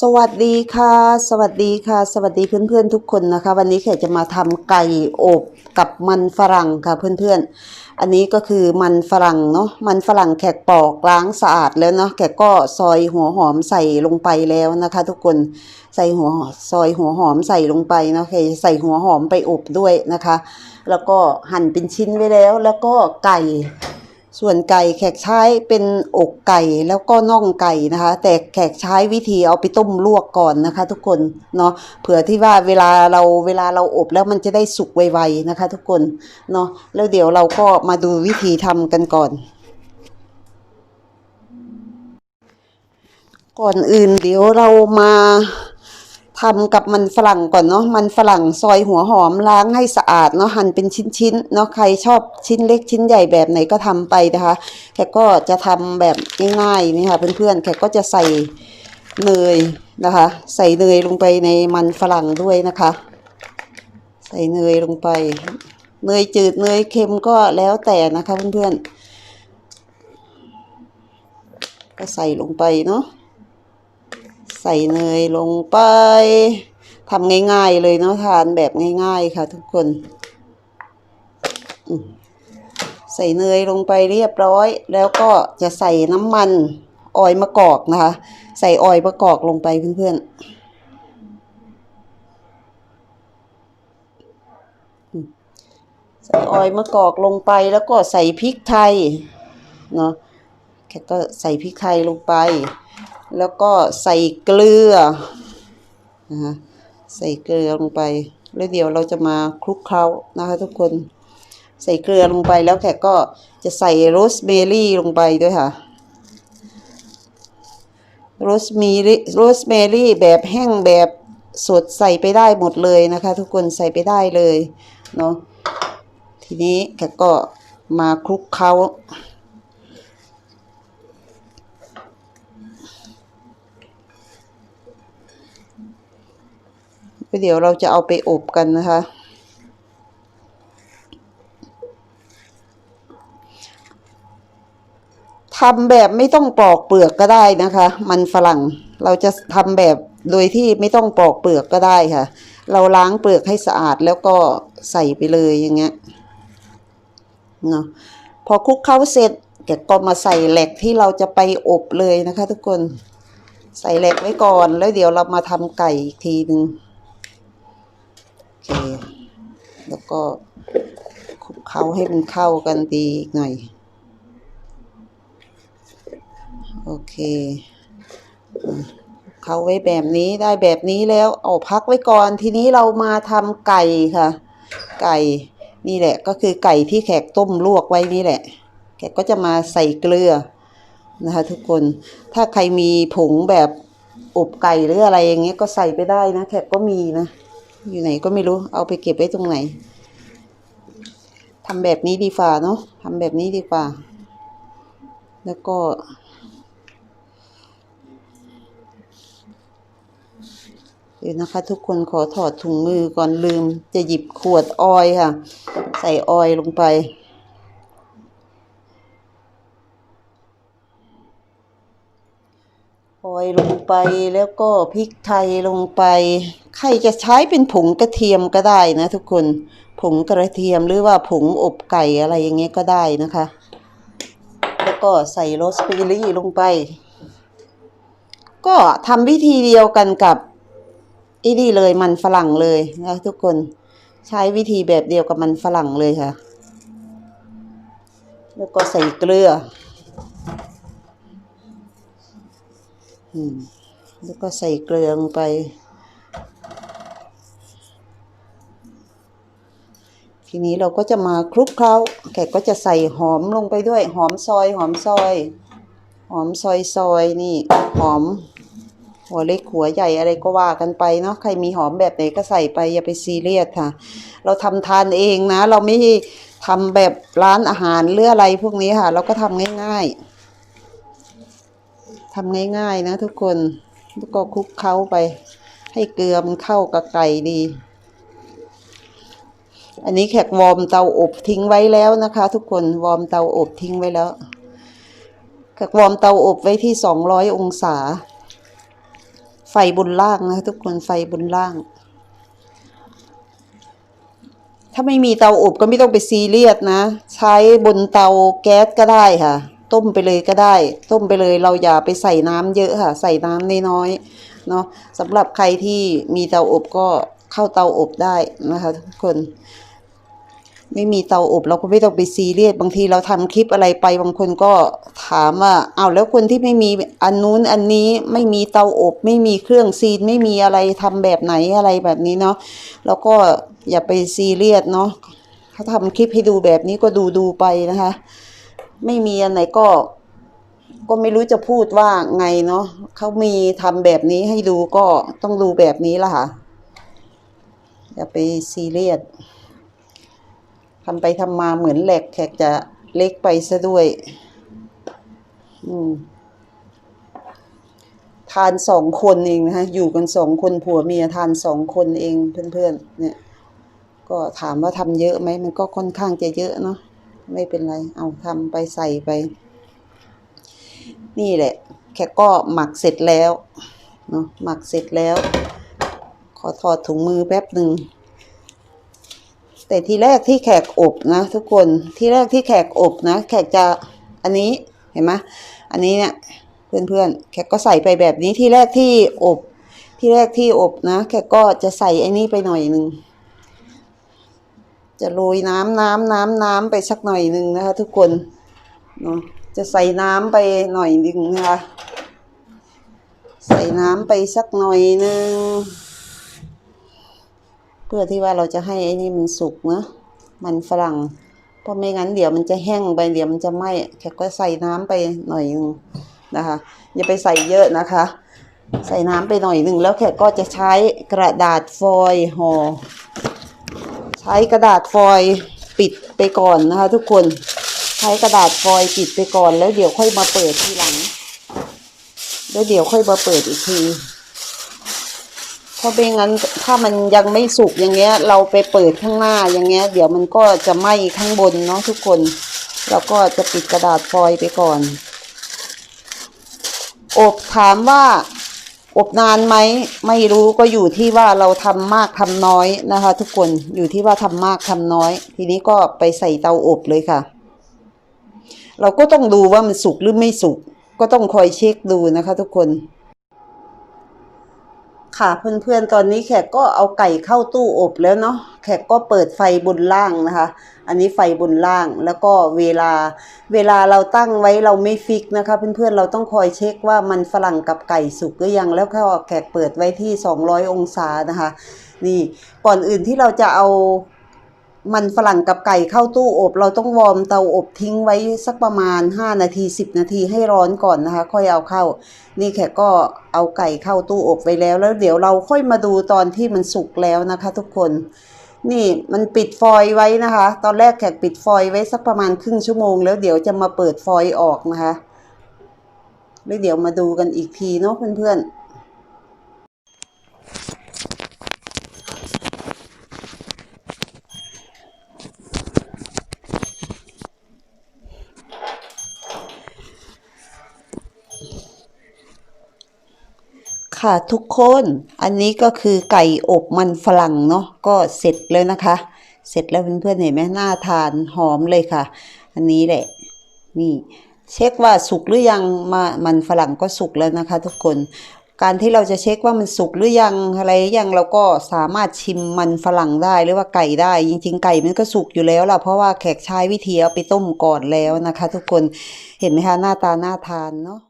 สวัสดีค่ะ สวัสดีค่ะ สวัสดีเพื่อนๆทุกคนนะคะ วันนี้แขกจะมาทำไก่อบกับมันฝรั่งค่ะเพื่อนๆ อันนี้ก็คือมันฝรั่งเนาะมันฝรั่งแขกปอกล้างสะอาดแล้วเนาะแขกก็ซอยหัวหอมใส่ลงไปแล้วนะคะ ทุกคนใส่หัวซอยหัวหอมใส่ลงไปเนาะแขกใส่หัวหอมไปอบด้วยนะคะ แล้วก็หั่นเป็นชิ้นไว้แล้ว แล้วก็ไก่ ส่วนไก่แขกใช้เป็นอกไก่แล้วก็น่องไก่นะคะ แต่แขกใช้วิธีเอาไปต้มลวกก่อนนะคะ ทุกคนเนาะเผื่อที่ว่าเวลาเราเวลาเราอบแล้วมันจะได้สุกไวๆนะคะ ทุกคนเนาะแล้วเดี๋ยวเราก็มาดูวิธีทำกันก่อน ก่อนอื่นเดี๋ยวเรามา ทำกับมันฝรั่งก่อนเนาะมันฝรั่งซอยหัวหอมล้างให้สะอาดเนาะหั่นเป็นชิ้นๆเนาะใครชอบชิ้นเล็กชิ้นใหญ่แบบไหนก็ทำไปนะคะแขกก็จะทำแบบง่ายๆนี่ค่ะเพื่อนๆแขกก็จะใส่เนยนะคะ ใส่เนยลงไปในมันฝรั่งด้วยนะคะ ใส่เนยลงไป เนยจืดเนยเค็มก็แล้วแต่นะคะเพื่อนๆก็ใส่ลงไปเนาะ ใส่เนยลงไปทำง่าย ๆ เลยเนาะทานแบบง่าย ๆ ค่ะ ทุกคนใส่เนยลงไปเรียบร้อย แล้วก็จะใส่น้ำมันออยมะกอกนะคะ ใส่ออยมะกอกลงไปเพื่อนๆใส่ออยมะกอกลงไปแล้วก็ใส่พริกไทยเนาะแค่ก็ใส่พริกไทยลงไป แล้วก็ใส่เกลือนะคะใส่เกลือลงไป แล้วเดี๋ยวเราจะมาคลุกเคล้านะคะทุกคนใส่เกลือลงไปแล้วแขกก็จะใส่โรสเมรี่ลงไปด้วยค่ะโรสเมรี่โรสเมรี่แบบแห้งแบบสดใส่ไปได้หมดเลยนะคะ ทุกคนใส่ไปได้เลยเนาะทีนี้แขกก็มาคลุกเคล้า เดี๋ยวเราจะเอาไปอบกันนะคะ ทำแบบไม่ต้องปอกเปลือกก็ได้นะคะ มันฝรั่ง เราจะทำแบบโดยที่ไม่ต้องปอกเปลือกก็ได้ค่ะ เราล้างเปลือกให้สะอาดแล้วก็ใส่ไปเลยอย่างเงี้ยเนาะพอคลุกเข้าเสร็จแกก็มาใส่แหลกที่เราจะไปอบเลยนะคะ ทุกคนใส่แหลกไว้ก่อนแล้วเดี๋ยวเรามาทำไก่อีกทีหนึ่ง เค แล้วก็คลุกเคล้าให้มันเข้ากันดีอีกหน่อย โอเคเข้าไว้แบบนี้ได้แบบนี้แล้วเอาพักไว้ก่อน ทีนี้เรามาทำไก่ค่ะ ไก่นี่แหละก็คือไก่ที่แขกต้มลวกไว้นี่แหละ แขกก็จะมาใส่เกลือนะคะ ทุกคนถ้าใครมีผงแบบอบไก่หรืออะไรอย่างเงี้ยก็ใส่ไปได้นะ แขกก็มีนะ อยู่ไหนก็ไม่รู้ เอาไปเก็บไว้ตรงไหนทำแบบนี้ดีฝ่าเนาะทำแบบนี้ดีกว่า แล้วก็ เดี๋ยวนะคะ ทุกคนขอถอดถุงมือก่อนลืม จะหยิบขวดออยค่ะ ใส่ออยลงไปออยลงไปแล้วก็พริกไทยลงไป ใครจะใช้เป็นผงกระเทียมก็ได้นะทุกคน ผงกระเทียมหรือว่าผงอบไก่อะไรอย่างเงี้ยก็ได้นะคะ แล้วก็ใส่โรสเมรี่ลงไป ก็ทำวิธีเดียวกันกับอ้นี่เลยมันฝรั่งเลยนะทุกคนใช้วิธีแบบเดียวกับมันฝรั่งเลยค่ะ แล้วก็ใส่เกลือแล้วก็ใส่เกลือลงไป ทีนี้เราก็จะมาคลุกเคล้า แกก็จะใส่หอมลงไปด้วย หอมซอยหอมซอย หอมซอยซอยนี่ หอม หัวเล็กหัวใหญ่อะไรก็ว่ากันไปเนาะ ใครมีหอมแบบไหนก็ใส่ไปอย่าไปซีเรียสค่ะ เราทำทานเองนะ เราไม่ทำแบบร้านอาหารหรืออะไรพวกนี้ค่ะ เราก็ทำง่ายๆทำง่ายๆนะทุกคนแล้วก็คลุกเคล้าไป ให้เกลือมันเข้ากับไก่ดี อันนี้แขกวอร์มเตาอบทิ้งไว้แล้วนะคะ ทุกคนวอร์มเตาอบทิ้งไว้แล้วแขกวอร์มเตาอบไว้ที่สองร้อยองศา ไฟบนล่างนะทุกคนไฟบนล่าง ถ้าไม่มีเตาอบก็ไม่ต้องไปซีเรียสนะ ใช้บนเตาแก๊สก็ได้ค่ะ ต้มไปเลยก็ได้ ต้มไปเลยเราอย่าไปใส่น้ำเยอะค่ะ ใส่น้ำน้อยๆเนาะสำหรับใครที่มีเตาอบก็เข้าเตาอบได้นะคะทุกคน ไม่มีเตาอบเราก็ไม่ต้องไปซีเรียสบางทีเราทำคลิปอะไรไปบางคนก็ถามว่าเอาแล้วคนที่ไม่มีอันนู้นอันนี้ไม่มีเตาอบ ไม่มีเครื่องซีนไม่มีอะไรทำแบบไหนอะไรแบบนี้เนาะแล้วก็อย่าไปซีเรียสเนาะเขาทำคลิปให้ดูแบบนี้ก็ดูดูไปนะคะ ไม่มีอันไหนก็ก็ไม่รู้จะพูดว่าไงเนาะเขามีทำแบบนี้ให้ดูก็ต้องดูแบบนี้ละค่ะ อย่าไปซีเรียส ทำไปทำมาเหมือนแหลกแขกจะเล็กไปซะด้วย อืมทานสองคนเองนะคะอยู่กันสองคนผัวเมียทานสองคนเองเพื่อนๆ เนี่ย ก็ถามว่าทำเยอะไหม มันก็ค่อนข้างจะเยอะเนาะ ไม่เป็นไร เอาทำไปใส่ไป นี่แหละ แขกก็หมักเสร็จแล้ว เนาะ หมักเสร็จแล้ว ขอถอดถุงมือแป๊บหนึ่ง แต่ทีแรกที่แขกอบนะ ทุกคนที่แรกที่แขกอบนะ แขกจะอันนี้เห็นไหมอันนี้เนี่ยเพื่อนๆแขกก็ใส่ไปแบบนี้ที่แรกที่อบ ที่แรกที่อบนะ แขกก็จะใส่ไอ้นี่ไปหน่อยหนึ่งจะโรยน้ำน้ำน้ำน้ำไปสักหน่อยหนึ่งนะคะ ทุกคนเนาะจะใส่น้ำไปหน่อยหนึ่งนะคะใส่น้ำไปสักหน่อยหนึ่ง พื่อที่ว่าเราจะให้ไอ้นี่มันสุกนะมันฝรั่ง เพราะไม่งั้นเดี๋ยวมันจะแห้งไปเดี๋ยวมันจะไหม้แขกก็ใส่น้ำไปหน่อยนึงนะคะ อย่าไปใส่เยอะนะคะ ใส่น้ำไปหน่อยหนึ่งแล้วแขกก็จะใช้กระดาษฟอยล์ห่อใช้กระดาษฟอยล์ปิดไปก่อนนะคะ ทุกคนใช้กระดาษฟอยล์ปิดไปก่อนแล้วเดี๋ยวค่อยมาเปิดทีหลัง แล้วเดี๋ยวค่อยมาเปิดอีกที ราะไม่งั้นถ้ามันยังไม่สุกอย่างเงี้ย เราไปเปิดข้างหน้าอย่างเงี้ย เดี๋ยวมันก็จะไหม้ข้างบนเนาะทุกคนเราก็จะปิดกระดาษฟอยล์ไปก่อน อบถามว่าอบนานไหมไม่รู้ก็อยู่ที่ว่าเราทำมากทำน้อยนะคะ ทุกคนอยู่ที่ว่าทำมากทำน้อย ทีนี้ก็ไปใส่เตาอบเลยค่ะ เราก็ต้องดูว่ามันสุกหรือไม่สุกก็ต้องคอยเช็คดูนะคะ ทุกคน ค่ะเพื่อนๆตอนนี้แขกก็เอาไก่เข้าตู้อบแล้วเนาะแขกก็เปิดไฟบนล่างนะคะ อันนี้ไฟบนล่างแล้วก็เวลา เวลาเราตั้งไว้เราไม่ฟิกนะคะ เพื่อนๆเราต้องคอยเช็คว่ามันฝรั่งกับไก่สุกหรือยังแล้วก็แขกเปิดไว้ที่ 200 องศานะคะ นี่ก่อนอื่นที่เราจะเอา มันฝรั่งกับไก่เข้าตู้อบ เราต้องวอร์มเตาอบทิ้งไว้สักประมาณ 5 นาที 10 นาทีให้ร้อนก่อนนะคะ ค่อยเอาเข้า นี่แขกก็เอาไก่เข้าตู้อบไว้แล้ว แล้วเดี๋ยวเราค่อยมาดูตอนที่มันสุกแล้วนะคะ ทุกคนนี่มันปิดฟอยล์ไว้นะคะ ตอนแรกแขกปิดฟอยล์ไว้สักประมาณครึ่งชั่วโมง แล้วเดี๋ยวจะมาเปิดฟอยล์ออกนะคะแล้วเดี๋ยวมาดูกันอีกทีเนาะเพื่อนๆ ค่ะทุกคน อันนี้ก็คือไก่อบมันฝรั่งเนาะก็เสร็จแล้วนะคะ เสร็จแล้วเพื่อนๆเห็นไหมน่าทานหอมเลยค่ะ อันนี้แหละนี่เช็คว่าสุกหรือยังมามันฝรั่งก็สุกแล้วนะคะ ทุกคน การที่เราจะเช็คว่ามันสุกหรือยังอะไรยังเราก็สามารถชิมมันฝรั่งได้หรือว่าไก่ได้ จริง ๆ ไก่มันก็สุกอยู่แล้วล่ะเพราะว่าแขกใช้วิธีเอาไปต้มก่อนแล้วนะคะ ทุกคนเห็นไหมคะหน้าตาน่าทานเนาะ